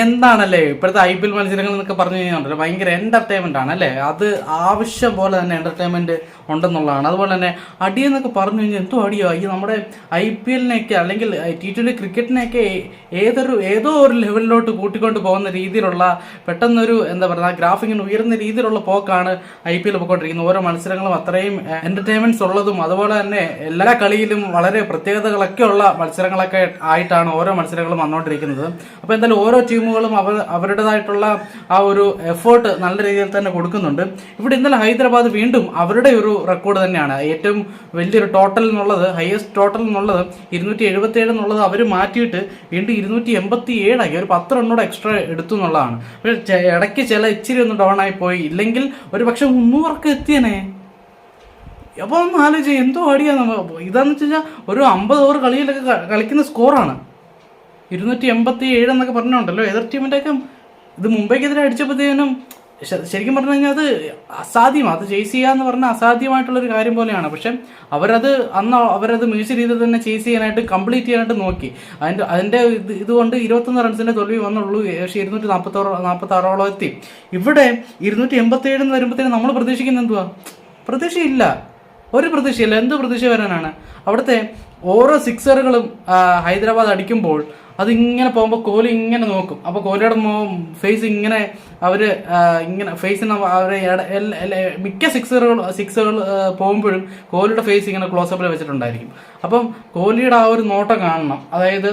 എന്താണല്ലേ? ഇപ്പോഴത്തെ I P L മത്സരങ്ങൾ എന്നൊക്കെ പറഞ്ഞു കഴിഞ്ഞാൽ ഭയങ്കര എന്റർടൈൻമെന്റ് ആണ് അല്ലേ? അത് ആവശ്യം പോലെ തന്നെ എന്റർടൈൻമെന്റ് ഉണ്ടെന്നുള്ളതാണ്. അതുപോലെ തന്നെ അടി എന്നൊക്കെ പറഞ്ഞു കഴിഞ്ഞാൽ എന്തോ അടിയോ? ഈ നമ്മുടെ ഐ പി എല്ലിനെയൊക്കെ അല്ലെങ്കിൽ ടി ട്വന്റി ക്രിക്കറ്റിനെയൊക്കെ ഏതൊരു ഏതോ ഒരു ലെവലിലോട്ട് കൂട്ടിക്കൊണ്ട് പോകുന്ന രീതിയിലുള്ള പെട്ടെന്നൊരു എന്താ പറയുക ഗ്രാഫിങ്ങിന് ഉയർന്ന രീതിയിലുള്ള പോക്കാണ് ഐ പി എൽ പോയിക്കൊണ്ടിരിക്കുന്നത്. ഓരോ മത്സരങ്ങളും അത്രയും എന്റർടൈൻമെന്റ്സ് ഉള്ളതും അതുപോലെ തന്നെ എല്ലാ കളിയിലും വളരെ പ്രത്യേകതകളൊക്കെ ഉള്ള മത്സരങ്ങളൊക്കെ ആയിട്ടാണ് ഓരോ മത്സരങ്ങളും വന്നുകൊണ്ടിരിക്കുന്നത് അപ്പോൾ എന്തായാലും ഓരോ ടീമുകളും അവർ അവരുടേതായിട്ടുള്ള ആ ഒരു എഫേർട്ട് നല്ല രീതിയിൽ തന്നെ കൊടുക്കുന്നുണ്ട്. ഇവിടെ ഇന്നലെ ഹൈദരാബാദ് വീണ്ടും അവരുടെ ഒരു റെക്കോർഡ് തന്നെയാണ്. ഏറ്റവും വലിയൊരു ടോട്ടൽ എന്നുള്ളത് ഹയസ്റ്റ് ടോട്ടൽ എന്നുള്ളത് ഇരുന്നൂറ്റി എഴുപത്തി ഏഴ് എന്നുള്ളത് അവർ മാറ്റിയിട്ട് വീണ്ടും ഇരുന്നൂറ്റി എൺപത്തി ഏഴാക്കി ഒരു പത്ത് റണ്ണൂടെ എക്സ്ട്രാ എടുത്തു എന്നുള്ളതാണ്. പക്ഷേ ഇടയ്ക്ക് ചില ഇച്ചിരി ഒന്ന് ഡൗൺ ആയി പോയി. ഇല്ലെങ്കിൽ ഒരു പക്ഷെ മുന്നൂറൊക്കെ എത്തിയനെ. ഒന്ന് ആലോചിച്ച് എന്തോ ആടിയാ നമ്മൾ ഇതാന്ന് വെച്ച് കഴിഞ്ഞാൽ ഒരു അമ്പത് ഓവർ കളിയിലൊക്കെ കളിക്കുന്ന സ്കോറാണ് ഇരുന്നൂറ്റി എൺപത്തി ഏഴ് എന്നൊക്കെ പറഞ്ഞുണ്ടല്ലോ എതിർ ടീമിന്റെയൊക്കെ ഇത് മുംബൈക്കെതിരെ അടിച്ചപ്പോഴത്തേനും ശരിക്കും പറഞ്ഞു കഴിഞ്ഞാൽ അത് അസാധ്യമാണ് അത് ചേസ് ചെയ്യുക എന്ന് പറഞ്ഞാൽ അസാധ്യമായിട്ടുള്ളൊരു കാര്യം പോലെയാണ്. പക്ഷെ അവരത് അന്ന് അവരത് മികച്ച രീതിയിൽ തന്നെ ചേസ് ചെയ്യാനായിട്ട് കംപ്ലീറ്റ് ചെയ്യാനായിട്ട് നോക്കി. അതിന്റെ അതിന്റെ ഇത് ഇതുകൊണ്ട് ഇരുപത്തൊന്ന് റൺസിന്റെ തോൽവി വന്നുള്ളൂ. ഏകദേശം ഇരുന്നൂറ്റി നാൽപ്പത്തോറോ നാൽപ്പത്തി ആറോളം എത്തി. ഇവിടെ ഇരുന്നൂറ്റി എൺപത്തി ഏഴ് എന്ന് വരുമ്പോഴത്തേനും നമ്മൾ പ്രതീക്ഷിക്കുന്നത് എന്തുവാ? പ്രതീക്ഷയില്ല. ഒരു പ്രതീക്ഷയില്ല. എന്ത് പ്രതീക്ഷ വരാനാണ്? അവിടുത്തെ ഓരോ സിക്സറുകളും ഹൈദരാബാദ് അടിക്കുമ്പോൾ അതിങ്ങനെ പോകുമ്പോൾ കോഹ്ലി ഇങ്ങനെ നോക്കും. അപ്പോൾ കോഹ്ലിയുടെ ഫേസ് ഇങ്ങനെ അവർ ഇങ്ങനെ ഫേസിന് അവർ മിക്ക സിക്സറുകൾ സിക്സുകൾ പോകുമ്പോഴും കോഹ്ലിയുടെ ഫേസ് ഇങ്ങനെ ക്ലോസപ്പിൽ വെച്ചിട്ടുണ്ടായിരിക്കും. അപ്പം കോഹ്ലിയുടെ ആ ഒരു നോട്ടം കാണണം. അതായത്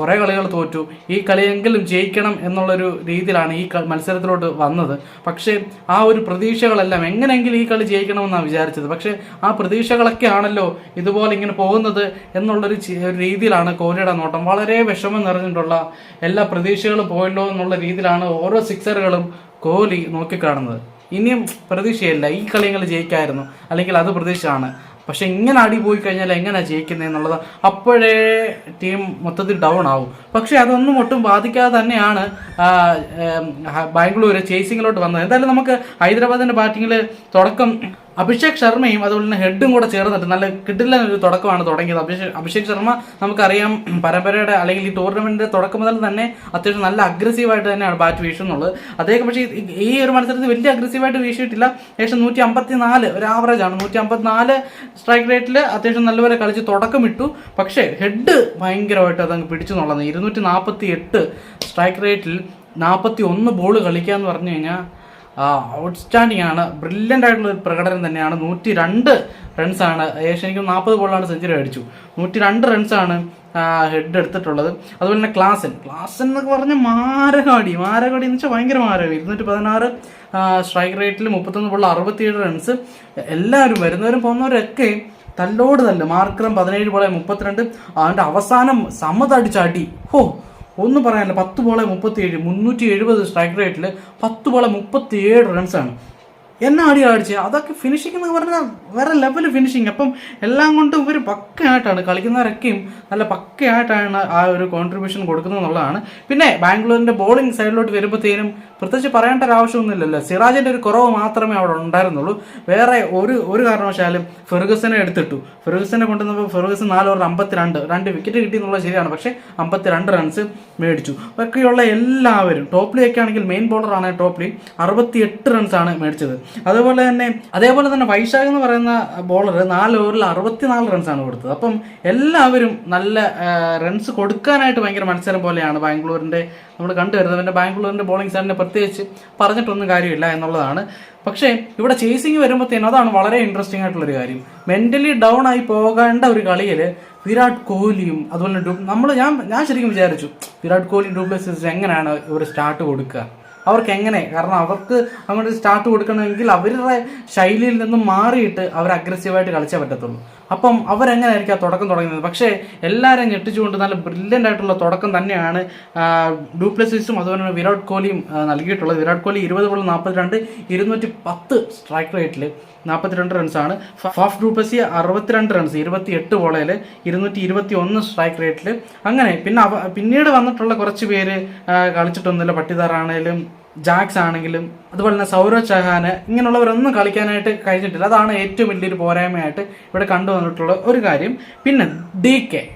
കുറേ കളികൾ തോറ്റു. ഈ കളിയെങ്കിലും ജയിക്കണം എന്നുള്ളൊരു രീതിയിലാണ് ഈ മത്സരത്തിലോട്ട് വന്നത്. പക്ഷേ ആ ഒരു പ്രതീക്ഷകളെല്ലാം എങ്ങനെയെങ്കിലും ഈ കളി ജയിക്കണമെന്നാണ് വിചാരിച്ചത്. പക്ഷേ ആ പ്രതീക്ഷകളൊക്കെ ആണല്ലോ ഇതുപോലെ ഇങ്ങനെ പോകുന്നത് എന്നുള്ളൊരു രീതിയിലാണ് കോഹ്ലിയുടെ നോട്ടം. വളരെ വിഷമം നിറഞ്ഞിട്ടുള്ള എല്ലാ പ്രതീക്ഷകളും പോയല്ലോ എന്നുള്ള രീതിയിലാണ് ഓരോ സിക്സറുകളും കോഹ്ലി നോക്കിക്കാണുന്നത്. ഇനിയും പ്രതീക്ഷയല്ല. ഈ കളികൾ ജയിക്കായിരുന്നു. അല്ലെങ്കിൽ അത് പ്രതീക്ഷയാണ്. പക്ഷെ ഇങ്ങനെ അടി പോയി കഴിഞ്ഞാൽ എങ്ങനെയാണ് ജയിക്കുന്നത് എന്നുള്ളത് അപ്പോഴേ ടീം മൊത്തത്തിൽ ഡൗൺ ആവും. പക്ഷെ അതൊന്നും ഒട്ടും ബാധിക്കാതെ തന്നെയാണ് ബാംഗ്ലൂർ ചേസിങ്ങിലോട്ട് വന്നത്. എന്തായാലും നമുക്ക് ഹൈദരാബാദിന്റെ ബാറ്റിങ്ങിൽ തുടക്കം അഭിഷേക് ശർമ്മയും അതുപോലെ തന്നെ ഹെഡും കൂടെ ചേർന്നിട്ട് നല്ല കിട്ടില്ല ഒരു തുടക്കമാണ് തുടങ്ങിയത്. അഭിഷേക് അഭിഷേക് ശർമ്മ നമുക്കറിയാം പരമ്പരയുടെ അല്ലെങ്കിൽ ഈ ടൂർണമെന്റിന്റെ തുടക്കം മുതൽ തന്നെ അത്യാവശ്യം നല്ല അഗ്രസീവായിട്ട് തന്നെയാണ് ബാറ്റ് വീശുന്നുള്ളത് അദ്ദേഹം പക്ഷേ ഈ- ഒരു മത്സരത്തിൽ വലിയ അഗ്രസീവായിട്ട് വീശിയിട്ടില്ല. ഏകദേശം നൂറ്റി അമ്പത്തി നാല് ഒരു ആവറേജ് ആണ്. നൂറ്റി അമ്പത്തിനാല് സ്ട്രൈക്ക് റേറ്റിൽ അത്യാവശ്യം നല്ലപോലെ കളിച്ച് തുടക്കമിട്ടു. പക്ഷേ ഹെഡ് ഭയങ്കരമായിട്ട് അതങ്ങ് പിടിച്ചു എന്നുള്ളത്. ഇരുന്നൂറ്റി നാൽപ്പത്തി എട്ട് സ്ട്രൈക്ക് റേറ്റിൽ നാൽപ്പത്തി ഒന്ന് ബോൾ കളിക്കുക എന്ന് പറഞ്ഞു കഴിഞ്ഞാൽ ഔട്ട്സ്റ്റാൻഡിംഗ് ആണ്. ബ്രില്യന്റ് ആയിട്ടുള്ള ഒരു പ്രകടനം തന്നെയാണ്. നൂറ്റി രണ്ട് റൺസാണ് ഏകദേശം എനിക്ക് നാൽപ്പത് ബോളാണ് സെഞ്ചുറി അടിച്ചു. നൂറ്റി രണ്ട് റൺസാണ് ഹെഡ് എടുത്തിട്ടുള്ളത്. അതുപോലെ തന്നെ ക്ലാസൻ. ക്ലാസൻ എന്നൊക്കെ പറഞ്ഞ മാരകാടി. മാരകാടി എന്ന് വെച്ചാൽ ഭയങ്കര മാരകം. ഇരുന്നൂറ്റി പതിനാറ് സ്ട്രൈക്ക് റേറ്റിൽ മുപ്പത്തൊന്ന് ബോളിൽ അറുപത്തിയേഴ് റൺസ് എല്ലാവരും വരുന്നവരും പോകുന്നവരൊക്കെ തല്ലോട് തല്ല്. മാർക്രം പതിനേഴ് ബോളെ മുപ്പത്തിരണ്ട്. അതിന്റെ അവസാനം സമതടിച്ചടി. ഹോ ഒന്നും പറയാനില്ല. പത്ത് ബോളെ മുപ്പത്തിയേഴ് മുന്നൂറ്റി എഴുപത് സ്ട്രൈക്ക് റേറ്റിൽ പത്ത് ബോളെ മുപ്പത്തിയേഴ് റൺസാണ് എന്നാ അടി അടിച്ച്? അതൊക്കെ ഫിനിഷിംഗ് എന്ന് പറഞ്ഞാൽ വേറെ ലെവൽ ഫിനിഷിങ് അപ്പം എല്ലാം കൊണ്ടും ഇവർ പക്കയായിട്ടാണ് കളിക്കുന്നവരൊക്കെയും നല്ല പക്കയായിട്ടാണ് ആ ഒരു കോൺട്രിബ്യൂഷൻ കൊടുക്കുന്നത് എന്നുള്ളതാണ്. പിന്നെ ബാംഗ്ലൂരിന്റെ ബോളിംഗ് സൈഡിലോട്ട് വരുമ്പോഴത്തേനും പ്രത്യേകിച്ച് പറയേണ്ട ഒരു ആവശ്യമൊന്നുമില്ലല്ലോ. സിറാജിന്റെ ഒരു കുറവ് മാത്രമേ അവിടെ ഉണ്ടായിരുന്നുള്ളൂ. വേറെ ഒരു ഒരു കാരണവശാലും ഫെർഗസനെ എടുത്തിട്ടു. ഫെർഗസനെ കൊണ്ടുവന്നപ്പോൾ ഫെർഗസൻ നാല് ഓവർ അമ്പത്തിരണ്ട് രണ്ട് വിക്കറ്റ് കിട്ടി എന്നുള്ളത് ശരിയാണ്. പക്ഷേ അമ്പത്തിരണ്ട് റൺസ് മേടിച്ചു. ബാക്കിയുള്ള എല്ലാവരും ടോപ്ലിയൊക്കെ ആണെങ്കിൽ മെയിൻ ബോളറാണ് ടോപ്ലി അറുപത്തിയെട്ട് ആണ് മേടിച്ചത്. അതുപോലെ തന്നെ അതേപോലെ തന്നെ വൈശാഖ് എന്ന് പറയുന്ന ബോളർ നാല് ഓവറിൽ അറുപത്തിനാല് റൺസാണ് കൊടുത്തത്. അപ്പം എല്ലാവരും നല്ല റൺസ് കൊടുക്കാനായിട്ട് ഭയങ്കര മത്സരം പോലെയാണ് ബാംഗ്ലൂരിന്റെ നമ്മൾ കണ്ടുവരുന്നത് പിന്നെ ബാംഗ്ലൂരിന്റെ ബോളിംഗ് സൈഡിനെ പ്രത്യേകിച്ച് പറഞ്ഞിട്ടൊന്നും കാര്യമില്ല എന്നുള്ളതാണ്. പക്ഷേ ഇവിടെ ചേസിങ് വരുമ്പോഴത്തേനും അതാണ് വളരെ ഇൻട്രസ്റ്റിംഗ് ആയിട്ടുള്ളൊരു കാര്യം. മെന്റലി ഡൗൺ ആയി പോകേണ്ട ഒരു കളിയിൽ വിരാട് കോഹ്ലിയും അതുപോലെ നമ്മൾ ഞാൻ ഞാൻ ശരിക്കും വിചാരിച്ചു വിരാട് കോഹ്ലി ഡൂപ്ലസിസ് എങ്ങനെയാണ് ഒരു സ്റ്റാർട്ട് കൊടുക്കുക? അവർക്ക് എങ്ങനെ കാരണം അവർക്ക് അങ്ങോട്ട് സ്റ്റാർട്ട് കൊടുക്കണമെങ്കിൽ അവരുടെ ശൈലിയിൽ നിന്നും മാറിയിട്ട് അവർ അഗ്രസീവായിട്ട് കളിച്ചേ പറ്റത്തുള്ളൂ. അപ്പം അവരെങ്ങനെയായിരിക്കും ആ തുടക്കം തുടങ്ങുന്നത്? പക്ഷേ എല്ലാവരെയും ഞെട്ടിച്ചുകൊണ്ട് നല്ല ബ്രില്യന്റ് ആയിട്ടുള്ള തുടക്കം തന്നെയാണ് ഡ്യൂപ്ലസിസും അതുപോലെ തന്നെ വിരാട് കോഹ്ലിയും നൽകിയിട്ടുള്ളത്. വിരാട് കോഹ്ലി ഇരുപത് ബോൾ നാൽപ്പത്തിരണ്ട് ഇരുന്നൂറ്റി പത്ത് സ്ട്രൈക്ക് റേറ്റിൽ നാൽപ്പത്തിരണ്ട് റൺസാണ് ഫാഫ് ഡ്യൂപ്ലസി അറുപത്തിരണ്ട് റൺസ് ഇരുപത്തി എട്ട് ബോളയിൽ ഇരുന്നൂറ്റി ഇരുപത്തി ഒന്ന് സ്ട്രൈക്ക് റേറ്റിൽ അങ്ങനെ പിന്നെ പിന്നീട് വന്നിട്ടുള്ള കുറച്ച് പേര് കളിച്ചിട്ടൊന്നുമില്ല. പട്ടിദാറാണേലും ജാക്സ് ആണെങ്കിലും അതുപോലെ തന്നെ സൗരവ് ചഹാന് ഇങ്ങനെയുള്ളവരൊന്നും കളിക്കാനായിട്ട് കഴിഞ്ഞിട്ടില്ല. അതാണ് ഏറ്റവും വലിയൊരു പോരായ്മയായിട്ട് ഇവിടെ കണ്ടുവന്നിട്ടുള്ള ഒരു കാര്യം. പിന്നെ ഡി കെ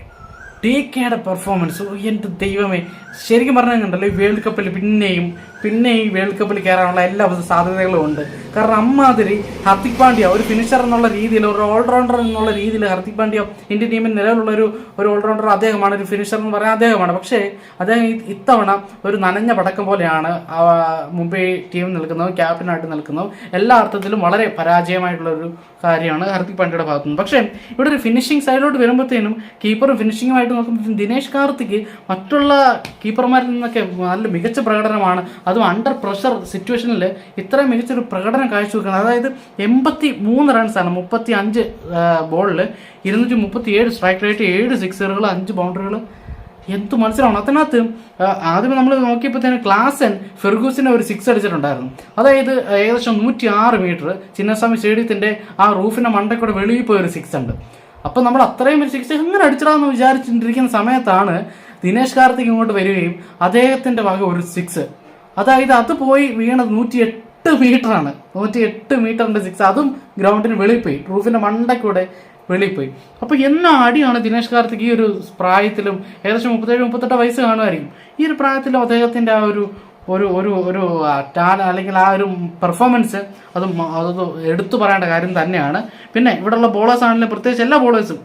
ഡി കെയുടെ പെർഫോമൻസ് എന്റെ ദൈവമേ. ശരിക്കും പറഞ്ഞാൽ കണ്ടല്ലോ ഈ വേൾഡ് കപ്പിൽ പിന്നെയും പിന്നെ ഈ വേൾഡ് കപ്പിൽ കയറാനുള്ള എല്ലാ സാധ്യതകളും ഉണ്ട്. കാരണം അമ്മാതിരി ഹർദിക് പാണ്ഡ്യ ഒരു ഫിനിഷർ എന്നുള്ള രീതിയിൽ ഒരു ഓൾറൗണ്ടർ എന്നുള്ള രീതിയിൽ ഹർദിക് പാണ്ഡ്യ ഇന്ത്യൻ ടീമിൽ നിലവിലുള്ള ഒരു ഒരു ഓൾറൗണ്ടർ അദ്ദേഹമാണ് ഒരു ഫിനിഷർ എന്ന് പറയാൻ അദ്ദേഹമാണ്. പക്ഷേ അദ്ദേഹം ഇത്തവണ ഒരു നനഞ്ഞ പടക്കം പോലെയാണ് മുംബൈ ടീം നിൽക്കുന്നത് ക്യാപ്റ്റനായിട്ട് നിൽക്കുന്നത്. എല്ലാ അർത്ഥത്തിലും വളരെ പരാജയമായിട്ടുള്ള ഒരു കാര്യമാണ് ഹർദിക് പാണ്ഡ്യയുടെ ഭാഗത്തു നിന്ന്. പക്ഷേ ഇവിടെ ഒരു ഫിനിഷിംഗ് സൈഡിലോട്ട് വരുമ്പോഴത്തേനും കീപ്പറും ഫിനിഷിംഗുമായിട്ട് നോക്കുമ്പോൾ ദിനേശ് കാർത്തിക് മറ്റുള്ള കീപ്പർമാരിൽ നിന്നൊക്കെ നല്ല മികച്ച പ്രകടനമാണ്. അതും അണ്ടർ പ്രഷർ സിറ്റുവേഷനിൽ ഇത്രയും മികച്ചൊരു പ്രകടനം കാഴ്ചവെക്കുന്നത് അതായത് എൺപത്തി മൂന്ന് റൺസാണ് മുപ്പത്തി അഞ്ച് ബോളിൽ ഇരുന്നൂറ്റി മുപ്പത്തി ഏഴ് സ്ട്രൈക്ക് റേറ്റ് ഏഴ് സിക്സറുകൾ അഞ്ച് ബൗണ്ടറികൾ എന്ത് മത്സരമാണ്. അതിനകത്ത് ആദ്യം നമ്മൾ തന്നെ ക്ലാസൻ ഫെർഗൂസിനെ ഒരു സിക്സ് അടിച്ചിട്ടുണ്ടായിരുന്നു. അതായത് ഏകദേശം നൂറ്റി ആറ് മീറ്റർ ചിന്നസ്വാമി സ്റ്റേഡിയത്തിന്റെ ആ റൂഫിന്റെ മണ്ടക്കൂടെ വെളിയിൽ പോയ ഒരു സിക്സ് ഉണ്ട്. അപ്പം നമ്മൾ അത്രയും ഒരു സിക്സ് എങ്ങനെ അടിച്ചിടാമെന്ന് വിചാരിച്ചിട്ടിരിക്കുന്ന സമയത്താണ് ദിനേശ് കാർത്തിക് ഇങ്ങോട്ട് വരികയും അദ്ദേഹത്തിന്റെ വക ഒരു സിക്സ് അതായത് അത് പോയി വീണത് നൂറ്റി എട്ട് മീറ്ററാണ്. നൂറ്റി എട്ട് മീറ്ററിന്റെ സിക്സ് അതും ഗ്രൗണ്ടിന് വെളിയിൽ പോയി റൂഫിന്റെ മണ്ടക്കൂടെ വെളിയിൽ പോയി അപ്പോൾ എന്ന അടിയാണ് ദിനേശ് കാർത്തിക് ഈ ഒരു പ്രായത്തിലും ഏകദേശം മുപ്പത്തേഴ് മുപ്പത്തെട്ട് വയസ്സ് കാണുമായിരിക്കും. ഈ ഒരു പ്രായത്തിലും അദ്ദേഹത്തിന്റെ ആ ഒരു ഒരു ഒരു ഒരു ടാല അല്ലെങ്കിൽ ആ ഒരു പെർഫോമൻസ് അത് അത് എടുത്തു പറയേണ്ട കാര്യം തന്നെയാണ്. പിന്നെ ഇവിടെയുള്ള ബോളേഴ്സ് ആണെങ്കിലും പ്രത്യേകിച്ച് എല്ലാ ബോളേഴ്സും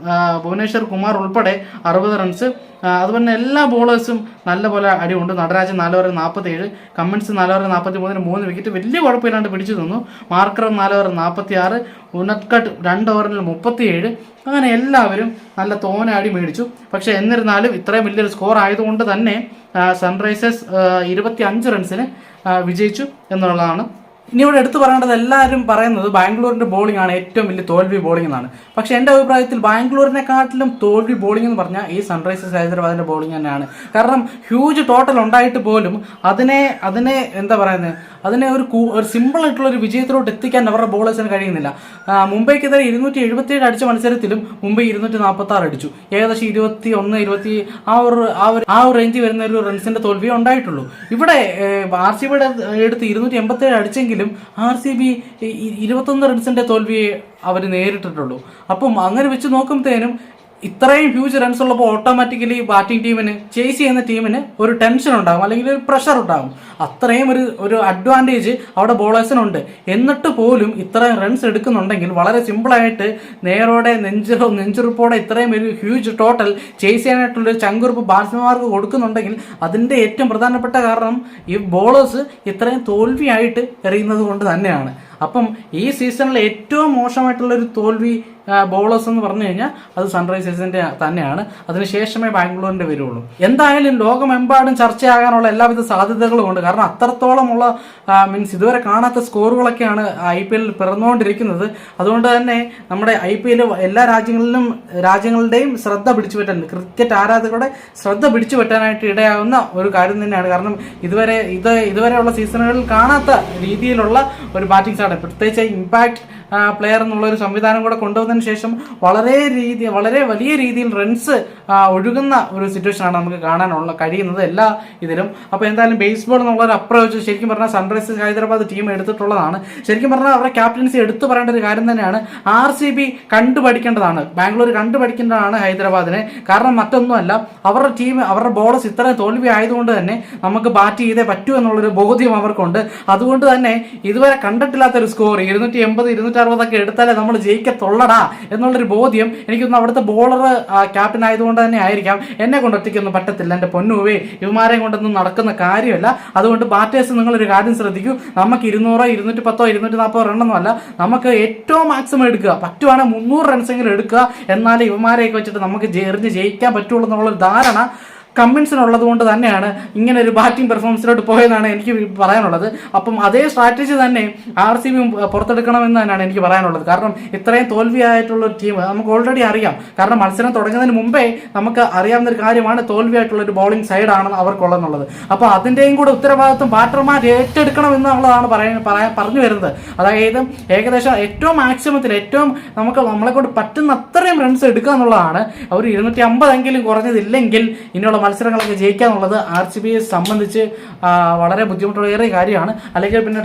ഭുവനേശ്വർ കുമാർ ഉൾപ്പെടെ അറുപത് റൺസ് അതുപോലെ തന്നെ എല്ലാ ബോളേഴ്സും നല്ലപോലെ അടിയുണ്ട്. നടരാജൻ നാല് ഓവർ നാൽപ്പത്തി ഏഴ് കമ്മൻസ് നാല് ഓവർ നാൽപ്പത്തി മൂന്നിന് മൂന്ന് വിക്കറ്റ് വലിയ കുഴപ്പമില്ലാണ്ട് പിടിച്ചു തന്നു മാർക്കർ നാല് ഓവർ നാൽപ്പത്തി ആറ് ഉനത്കട്ട് രണ്ട് ഓവറിൽ മുപ്പത്തി ഏഴ് അങ്ങനെ എല്ലാവരും നല്ല തോന അടി മേടിച്ചു. പക്ഷേ എന്നിരുന്നാലും ഇത്രയും വലിയൊരു സ്കോർ ആയതുകൊണ്ട് തന്നെ സൺറൈസേഴ്സ് ഇരുപത്തി അഞ്ച് റൺസിന് വിജയിച്ചു എന്നുള്ളതാണ് ഇനി ഇവിടെ എടുത്തു പറയേണ്ടത് എല്ലാവരും പറയുന്നത് ബാംഗ്ലൂരിന്റെ ബോളിംഗ് ആണ് ഏറ്റവും വലിയ തോൽവി ബോളിംഗ് എന്നാണ്. പക്ഷെ എന്റെ അഭിപ്രായത്തിൽ ബാംഗ്ലൂരിനെക്കാട്ടിലും തോൽവി ബോളിംഗ് എന്ന് പറഞ്ഞാൽ ഈ സൺറൈസേഴ്സ് ഹൈദരാബാദിന്റെ ബോളിംഗ് തന്നെയാണ്. കാരണം ഹ്യൂജ് ടോട്ടൽ ഉണ്ടായിട്ട് പോലും അതിനെ അതിനെ എന്താ പറയുന്നത് അതിനെ ഒരു ഒരു സിമ്പിൾ ആയിട്ടുള്ള ഒരു വിജയത്തിലോട്ട് എത്തിക്കാൻ അവരുടെ ബോളേഴ്സിന് കഴിയുന്നില്ല. മുംബൈക്കെതിരെ ഇരുന്നൂറ്റി എഴുപത്തിയേഴ് അടിച്ച മത്സരത്തിലും മുംബൈ ഇരുന്നൂറ്റി നാൽപ്പത്തി ആറ് അടിച്ചു. ഏകദേശം ഇരുപത്തി ഒന്ന് ഇരുപത്തി ആ ഒരു ആ ഒരു ആ ഒരു റേഞ്ചിൽ വരുന്ന ഒരു റൺസിന്റെ തോൽവിയേ ഉണ്ടായിട്ടുള്ളൂ. ഇവിടെ ആർ സി ബിയുടെ എടുത്ത് ഇരുന്നൂറ്റി എൺപത്തി ഏഴ് അടിച്ചെങ്കിലും ആർ സി ബി ഇരുപത്തൊന്ന് റൺസിന്റെ തോൽവിയെ അവർ നേരിട്ടിട്ടുള്ളൂ. അപ്പം അങ്ങനെ വെച്ച് നോക്കുമ്പോഴത്തേനും ഇത്രയും ഹ്യൂജ് റൺസ് ഉള്ളപ്പോൾ ഓട്ടോമാറ്റിക്കലി ബാറ്റിംഗ് ടീമിന് ചേസ് ചെയ്യുന്ന ടീമിന് ഒരു ടെൻഷൻ ഉണ്ടാകും അല്ലെങ്കിൽ ഒരു പ്രഷർ ഉണ്ടാകും അത്രയും ഒരു ഒരു അഡ്വാന്റേജ് അവിടെ ബോളേഴ്സിനുണ്ട് എന്നിട്ട് പോലും ഇത്രയും റൺസ് എടുക്കുന്നുണ്ടെങ്കിൽ വളരെ സിമ്പിളായിട്ട് നേരോടെ നെഞ്ചുറ നെഞ്ചുറുപ്പോടെ ഇത്രയും ഒരു ഹ്യൂജ് ടോട്ടൽ ചേസ് ചെയ്യാനായിട്ടുള്ള ഒരു ചങ്കുറുപ്പ് ബാറ്റ്സ്മാൻമാർക്ക് കൊടുക്കുന്നുണ്ടെങ്കിൽ അതിന്റെ ഏറ്റവും പ്രധാനപ്പെട്ട കാരണം ഈ ബോളേഴ്സ് ഇത്രയും തോൽവിയായിട്ട് എറിയുന്നത് കൊണ്ട് തന്നെയാണ്. അപ്പം ഈ സീസണിൽ ഏറ്റവും മോശമായിട്ടുള്ള ഒരു തോൽവി ബോളേഴ്സ് എന്ന് പറഞ്ഞു കഴിഞ്ഞാൽ അത് സൺറൈസേഴ്സിന്റെ തന്നെയാണ്. അതിനുശേഷമേ ബാംഗ്ലൂരിന്റെ വരുള്ളൂ. എന്തായാലും ലോകമെമ്പാടും ചർച്ചയാകാനുള്ള എല്ലാവിധ സാധ്യതകളും ഉണ്ട്. കാരണം അത്രത്തോളമുള്ള മീൻസ് ഇതുവരെ കാണാത്ത സ്കോറുകളൊക്കെയാണ് ഐ പി എല്ലിൽ പിറന്നുകൊണ്ടിരിക്കുന്നത്. അതുകൊണ്ട് തന്നെ നമ്മുടെ ഐ പി എൽ എല്ലാ രാജ്യങ്ങളിലും രാജ്യങ്ങളുടെയും ശ്രദ്ധ പിടിച്ചു പറ്റാൻ ക്രിക്കറ്റ് ആരാധകരുടെ ശ്രദ്ധ പിടിച്ചു പറ്റാനായിട്ട് ഇടയാകുന്ന ഒരു കാര്യം തന്നെയാണ്. കാരണം ഇതുവരെ ഇത് ഇതുവരെയുള്ള സീസണുകളിൽ കാണാത്ത രീതിയിലുള്ള ഒരു ബാറ്റിംഗ് സാഡ് പ്രത്യേകിച്ച് ഇമ്പാക്ട് പ്ലെയർ എന്നുള്ള ഒരു സംവിധാനം കൂടെ കൊണ്ടുവന്നതിന് ശേഷം വളരെ രീതി വളരെ വലിയ രീതിയിൽ റൺസ് ഒഴുകുന്ന ഒരു സിറ്റുവേഷനാണ് നമുക്ക് കാണാനുള്ള കഴിയുന്നത് എല്ലാ ഇതിലും. അപ്പോൾ എന്തായാലും ബേസ്ബോൾ എന്നുള്ള ഒരു അപ്രോച്ച് ശരിക്കും പറഞ്ഞാൽ സൺറൈസേഴ്സ് ഹൈദരാബാദ് ടീം എടുത്തിട്ടുള്ളതാണ്. ശരിക്കും പറഞ്ഞാൽ അവരുടെ ക്യാപ്റ്റൻസി എടുത്തു പറയേണ്ട ഒരു കാര്യം തന്നെയാണ്. ആർ സി ബി കണ്ടുപഠിക്കേണ്ടതാണ്. ബാംഗ്ലൂർ കണ്ടുപഠിക്കേണ്ടതാണ് ഹൈദരാബാദിനെ. കാരണം മറ്റൊന്നുമല്ല അവരുടെ ടീം അവരുടെ ബോളേഴ്സ് ഇത്രയും തോൽവി ആയതുകൊണ്ട് തന്നെ നമുക്ക് ബാറ്റ് ചെയ്തേ പറ്റൂ എന്നുള്ളൊരു ബോധ്യം അവർക്കുണ്ട്. അതുകൊണ്ട് തന്നെ ഇതുവരെ കണ്ടിട്ടില്ലാത്ത ഒരു സ്കോർ ഇരുന്നൂറ്റി എൺപത് ഇരുന്നൂറ്റി അറുപതൊക്കെ എടുത്താലേ നമ്മൾ ജയിക്കത്തുള്ളടാ എന്നുള്ളൊരു ബോധ്യം എനിക്കൊന്ന് അവിടുത്തെ ബോളർ ക്യാപ്റ്റൻ ആയതുകൊണ്ട് തന്നെ ആയിരിക്കാം. എന്നെ കൊണ്ട് ഒറ്റയ്ക്കൊന്നും പറ്റത്തില്ല. എന്റെ പൊന്നുവേ ഇവമാരെ കൊണ്ടൊന്നും നടക്കുന്ന കാര്യമല്ല. അതുകൊണ്ട് ബാറ്റേഴ്സ് നിങ്ങളൊരു കാര്യം ശ്രദ്ധിക്കൂ. നമുക്ക് ഇരുന്നൂറോ ഇരുന്നൂറ്റി പത്തോ ഇരുന്നൂറ്റി നാൽപ്പതോ റണ്ണൊന്നും അല്ല. നമുക്ക് ഏറ്റവും മാക്സിമം എടുക്കുക. പറ്റുവാണെങ്കിൽ മുന്നൂറ് റൺസെങ്കിലും എടുക്കുക. എന്നാലേ ഇവമാരെയൊക്കെ വെച്ചിട്ട് നമുക്ക് എറിഞ്ഞ് ജയിക്കാൻ പറ്റുള്ളൂ എന്നുള്ളൊരു ധാരണ കമ്മിൻസിനുള്ളത് കൊണ്ട് തന്നെയാണ് ഇങ്ങനെ ഒരു ബാറ്റിംഗ് പെർഫോമൻസിലോട്ട് പോയതാണ് എനിക്ക് പറയാനുള്ളത്. അപ്പം അതേ സ്ട്രാറ്റജി തന്നെ ആർ സി ബി പുറത്തെടുക്കണമെന്ന് തന്നെയാണ് എനിക്ക് പറയാനുള്ളത്. കാരണം ഇത്രയും തോൽവിയായിട്ടുള്ള ഒരു ടീം നമുക്ക് ഓൾറെഡി അറിയാം. കാരണം മത്സരം തുടങ്ങുന്നതിന് മുമ്പേ നമുക്ക് അറിയാവുന്ന ഒരു കാര്യമാണ് തോൽവിയായിട്ടുള്ള ഒരു ബോളിംഗ് സൈഡാണ് അവർക്കുള്ളതെന്നുള്ളത്. അപ്പോൾ അതിന്റെയും കൂടെ ഉത്തരവാദിത്വം ബാറ്റർമാർ ഏറ്റെടുക്കണം എന്നുള്ളതാണ് പറയാൻ പറഞ്ഞു വരുന്നത്. അതായത് ഏകദേശം ഏറ്റവും മാക്സിമത്തിൽ ഏറ്റവും നമുക്ക് നമ്മളെ കൊണ്ട് പറ്റുന്ന അത്രയും റൺസ് എടുക്കുക എന്നുള്ളതാണ്. അവർ ഇരുന്നൂറ്റി അമ്പതെങ്കിലും കുറഞ്ഞതില്ലെങ്കിൽ ഇനിയുള്ള മത്സരങ്ങളൊക്കെ ജയിക്കുക എന്നുള്ളത് ആർ സി ബിയെ സംബന്ധിച്ച് വളരെ ബുദ്ധിമുട്ടുള്ള ഏറെ കാര്യമാണ്. അല്ലെങ്കിൽ പിന്നെ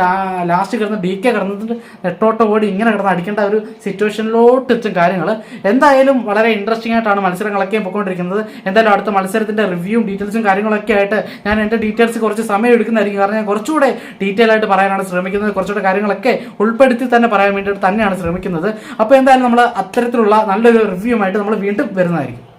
ലാസ്റ്റ് കിടന്ന് ഡി കെ കിടന്നിട്ട് നെട്ടോട്ട് ഓടി ഇങ്ങനെ കിടന്ന് അടിക്കേണ്ട ഒരു സിറ്റുവേഷനിലോട്ട് എത്തും കാര്യങ്ങൾ എന്തായാലും വളരെ ഇൻട്രസ്റ്റിംഗ് ആയിട്ടാണ് മത്സരങ്ങളൊക്കെ പോയിക്കൊണ്ടിരിക്കുന്നത് എന്തായാലും അടുത്ത മത്സരത്തിന്റെ റിവ്യൂവും ഡീറ്റെയിൽസും കാര്യങ്ങളൊക്കെ ആയിട്ട് ഞാൻ എന്റെ ഡീറ്റെയിൽസ് കുറച്ച് സമയം എടുക്കുന്നതായിരിക്കും. കാരണം ഞാൻ കുറച്ചുകൂടെ ഡീറ്റെയിൽ ആയിട്ട് പറയാനാണ് ശ്രമിക്കുന്നത്. കുറച്ചുകൂടെ കാര്യങ്ങളൊക്കെ ഉൾപ്പെടുത്തി തന്നെ പറയാൻ വേണ്ടിയിട്ട് തന്നെയാണ് ശ്രമിക്കുന്നത്. അപ്പോൾ എന്തായാലും നമ്മൾ അത്തരത്തിലുള്ള നല്ലൊരു റിവ്യൂമായിട്ട് നമ്മൾ വീണ്ടും വരുന്നതായിരിക്കും.